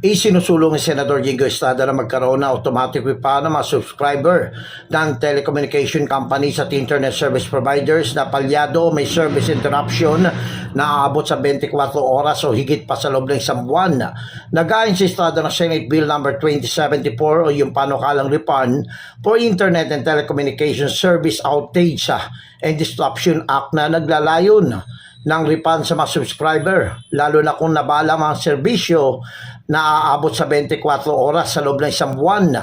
Isinusulong ni Senador Jingo Estrada na magkaroon na automatic refund ng mga subscriber ng telecommunication companies at internet service providers na palyado may service interruption na aabot sa 24 oras o higit pa sa loob ng isang buwan. Nagayon si Estrada ng Senate Bill number 2074 o yung panukalang refund for Internet and Telecommunication Service Outage and Disruption Act na naglalayon ng refund sa mga subscriber, lalo na kung nabala mga serbisyo na aabot sa 24 oras sa loob ng isang buwan.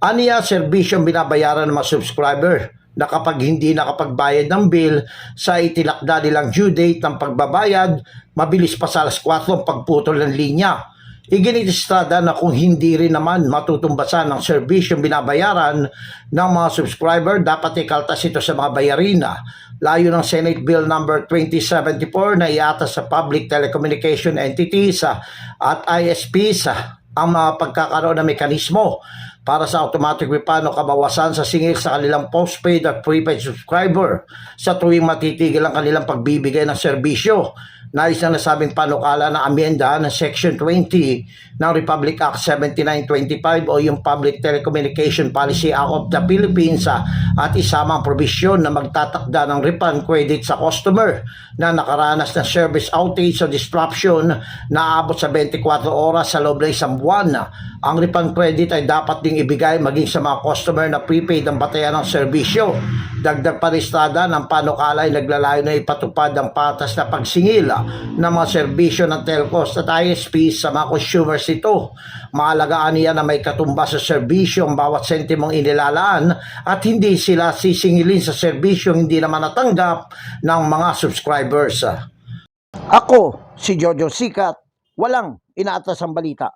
Aniya, serbisyo binabayaran ng mga subscriber na kapag hindi nakapagbayad ng bill sa itilakda nilang due date ng pagbabayad, mabilis pa sa alas 4 ang pagputol ng linya. Iginitistada na kung hindi rin naman matutumbasan ng serbisyong binabayaran ng mga subscriber, dapat ikaltas ito sa mga bayarina. Layo ng Senate Bill number 2074 na iatas sa public telecommunication entities at ISPs ang mga pagkakaroon ng mekanismo para sa automatic refund kabawasan sa singil sa kanilang postpaid at prepaid subscriber sa tuwing matitigil ang kanilang pagbibigay ng serbisyo. Nais na nasabing panukala na amenda ng Section 20 ng Republic Act 7925 o yung Public Telecommunication Policy Act of the Philippines ah, at isama ang probisyon na magtatakda ng refund credit sa customer na nakaranas ng service outage o disruption na aabot sa 24 oras sa loob ng isang buwan. Ang refund credit ay dapat ding ibigay maging sa mga customer na prepaid ang batayan ng serbisyo. Dagdag paristada ng panukala ay naglalayo na ipatupad ang patas na pagsingil ng mga serbisyo ng telcos at ISPs sa mga consumers ito. Maalagaan niya na may katumbas sa serbisyo ang bawat sentimong inilalaan at hindi sila sisingilin sa serbisyo hindi naman natanggap ng mga subscribers. Ako, si Jojo Sikat, walang inaatas ang balita.